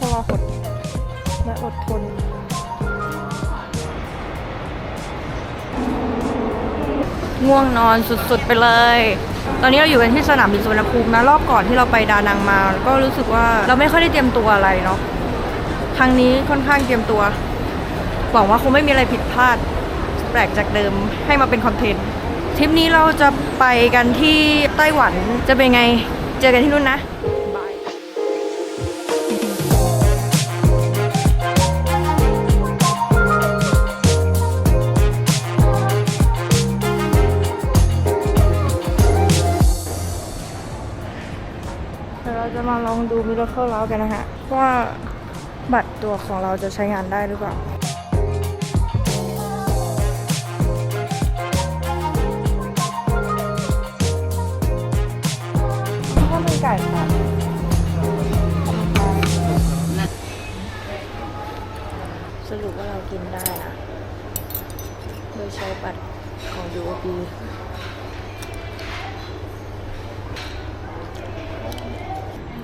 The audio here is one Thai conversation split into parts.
ตรทรหดและอดทนง่วงนอนสุดๆไปเลย ตอนนี้เราอยู่กันที่สนามบินสุวรรณภูมินะ รอบก่อนที่เราไปดานังมา ก็รู้สึกว่าเราไม่ค่อยได้เตรียมตัวอะไรเนาะ ครั้งนี้ค่อนข้างเตรียมตัว หวังว่าคงไม่มีอะไรผิดพลาด แปลกจากเดิมให้มาเป็นคอนเทนต์ ทริปนี้เราจะไปกันที่ไต้หวัน จะเป็นไง เจอกันที่นู่นนะ องดูมิราเคิลแล้วกันนะฮะว่าบัตรตัวของเราจะใช้งานได้หรือเปล่าข้าวมันไก่ค่ะสรุปว่าเรากินได้นะ โดยใช้บัตรของ UOB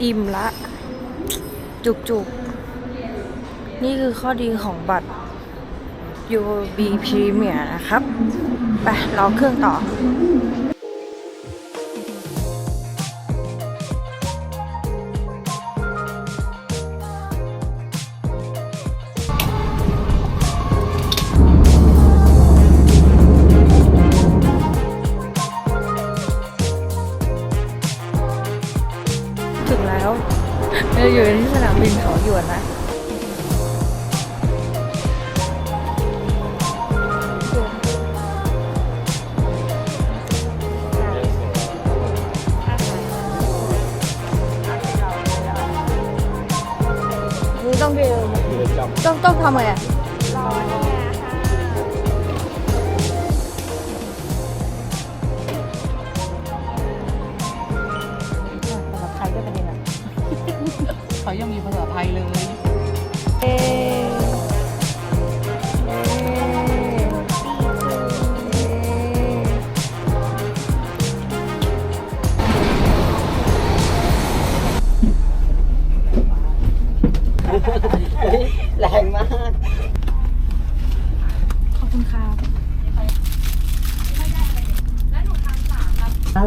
อิ่มละจุกจุกๆ นี่คือข้อดีของบัตร UOB Premier นะครับ ไปรอเครื่องต่อ ถึงแล้วเราอยู่ที่สนามบินเขาหยวนนะต้องเดียวต้องต้องทำอะไรอะ ยั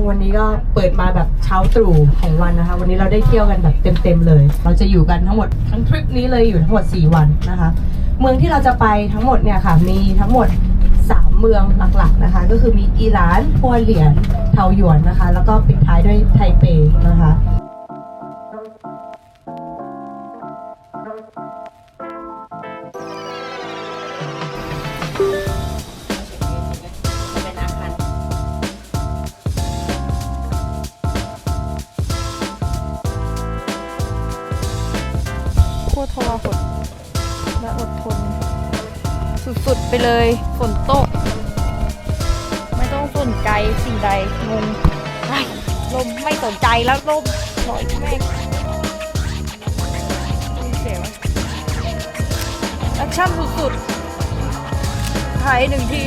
วันนี้ก็เปิดมาแบบเช้าตรู่ของวันนะคะ วันนี้เราได้เที่ยวกันแบบเต็มๆเลย เราจะอยู่กันทั้งหมดทั้งทริปนี้เลยอยู่ทั้งหมด 4 วันนะคะ เมืองที่เราจะไปทั้งหมดเนี่ยค่ะ มีทั้งหมด 3 เมืองหลักๆนะคะ ก็คือมีอิหร่านฮัวเหลียนเทาหยวนนะคะ แล้วก็ปิดท้ายด้วยไทเปนะคะ ทรหดและอดทน สุดๆไปเลยฝนตก ไม่ต้องสนใจสิ่งใดงงไอ้ลมไม่สนใจแล้วลมหน่อยแม่งเสียวแอคชั่นสุดๆถ่ายหนึ่งที